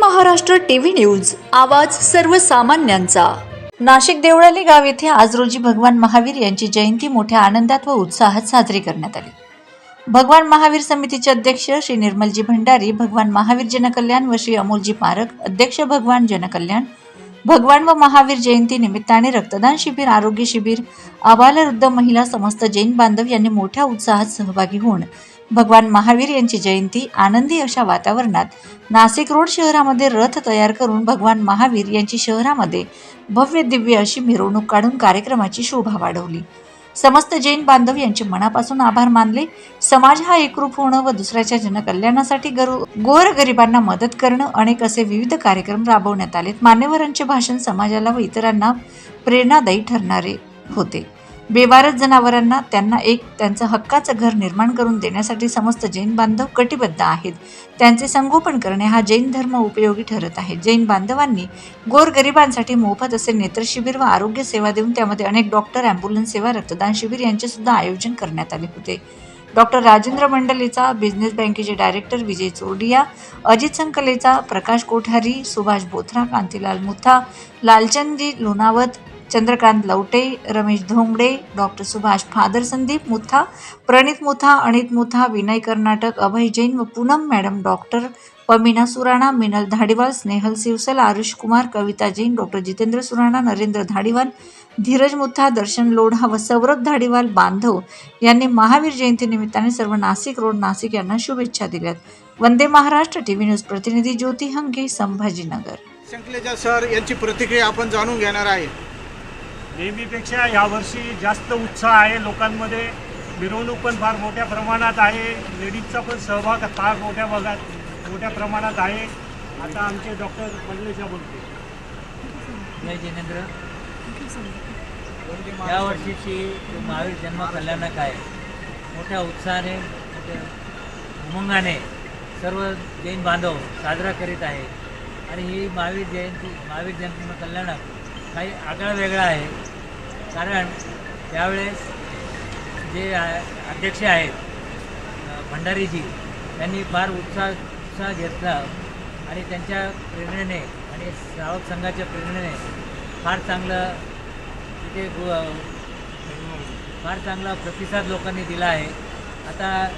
Maharashtra TV news आवाज सर्वसामान्यांचा. नाशिक देवळाली गाव येथे आज रोजी भगवान महावीर यांची जयंती मोठ्या आनंदात व उत्साहात साजरी करण्यात आली. भगवान महावीर समितीचे अध्यक्ष श्री निर्मलजी भंडारी भगवान महावीर जनकल्याण व श्री अमोलजी पारख अध्यक्ष भगवान जनकल्याण भगवान व महावीर जयंती निमित्ताने रक्तदान शिबिर आरोग्य शिबिर आबालवृद्ध महिला समस्त जैन बांधव यांनी मोठ्या उत्साहात सहभागी होऊन भगवान महावीर यांची जयंती आनंदी अशा वातावरणात नाशिक रोड शहरामध्ये रथ तयार करून भगवान महावीर यांची शहरामध्ये भव्य दिव्य अशी मिरवणूक काढून कार्यक्रमाची शोभा वाढवली. समस्त जैन बांधव यांचे मनापासून आभार मानले. समाज हा एकरूप होणं व दुसऱ्याच्या जनकल्याणासाठी गरु गोर गरिबांना मदत करणं अनेक असे विविध कार्यक्रम राबवण्यात आलेत. मान्यवरांचे भाषण समाजाला व इतरांना प्रेरणादायी ठरणारे होते. बेवारस जनावरांना त्यांना एक त्यांचं हक्काचं घर निर्माण करून देण्यासाठी समस्त जैन बांधव कटिबद्ध आहेत. त्यांचे संगोपन करणे हा जैन धर्म उपयोगी ठरत आहे. जैन बांधवांनी गोरगरिबांसाठी मोफत असे नेत्रशिबिर व आरोग्य सेवा देऊन त्यामध्ये अनेक डॉक्टर ॲम्ब्युलन्स सेवा रक्तदान शिबिर यांचे सुद्धा आयोजन करण्यात आले होते. डॉक्टर राजेंद्र मंडलेचा बिझनेस बँकेचे director Vijay Chordiya Ajit Sanklecha Prakash Kothari Subhash Bothra Kantilal Mutha Lalchandji Lonawat Chandrakant Lavate Ramesh Dhongade doctor Subhash father Sandeep Mutha Pranit Mutha Anit Mutha Vinay Karnatak Abhay Jain व Poonam madam doctor Pamina Surana Minal Dhadiwal Snehal Sivsal Arush Kumar Kavita Jain doctor Jitendra Surana Narendra Dhadiwal Dhiraj Mutha Darshan Lodha व सौरभ धाडीवाल बांधव यांनी महावीर जयंती निमित्ताने सर्व Nashik road Nashik यांना शुभेच्छा दिल्यात. Vande Maharashtra T V news प्रतिनिधी ज्योती हंगे संभाजीनगर. शंकलेजा सर यांची प्रतिक्रिया आपण जाणून घेणार आहे. नेहमीपेक्षा यावर्षी जास्त उत्साह आहे. लोकांमध्ये मिरवणूक पण फार मोठ्या प्रमाणात आहे. लेडीजचा पण सहभाग फार मोठ्या भागात मोठ्या प्रमाणात आहे. आता आमचे डॉक्टर मंडलेशा बोलते. जय जिनेंद्र. या वर्षीची महावीर जन्म कल्याणक आहे मोठ्या उत्साहाने मोठ्या उमंगाने सर्व जैन बांधव साजरा करीत आहे आणि ही महावीर जयंती महावीर जन्म कल्याणक काही आगळा वेगळा आहे. कारण त्यावेळेस जे अध्यक्ष आहेत भंडारीजी त्यांनी फार उत्साह उत्साह घेतला आणि त्यांच्या प्रेरणेने आणि श्रावक संघाच्या प्रेरणेने फार चांगलं तिथे गु- फार चांगला प्रतिसाद लोकांनी दिला आहे. आता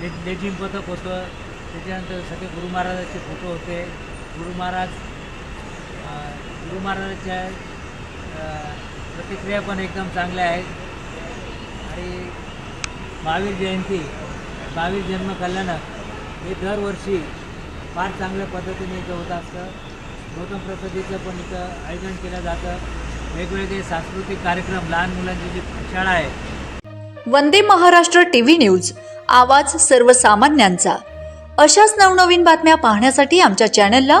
ले लेझिम पथक होतं त्याच्यानंतर सगळे गुरु महाराजाचे फोटो होते. गुरु महाराज गुरु महाराजाच्या प्रतिक्रिया पण एकदम चांगल्या आहेत. आणि महावीर जयंती महावीर जन्म कल्याणक हे दरवर्षी फार चांगल्या पद्धतीने इथं होत असतं. गौतम प्रसादीचं पण इथं आयोजन केलं जातं. वेगवेगळे सांस्कृतिक कार्यक्रम लहान मुलांची जी शाळा आहे. वंदे महाराष्ट्र टीव्ही न्यूज आवाज सर्वसामान्यांचा. अशाच नवनवीन बातम्या पाहण्यासाठी आमच्या चॅनलला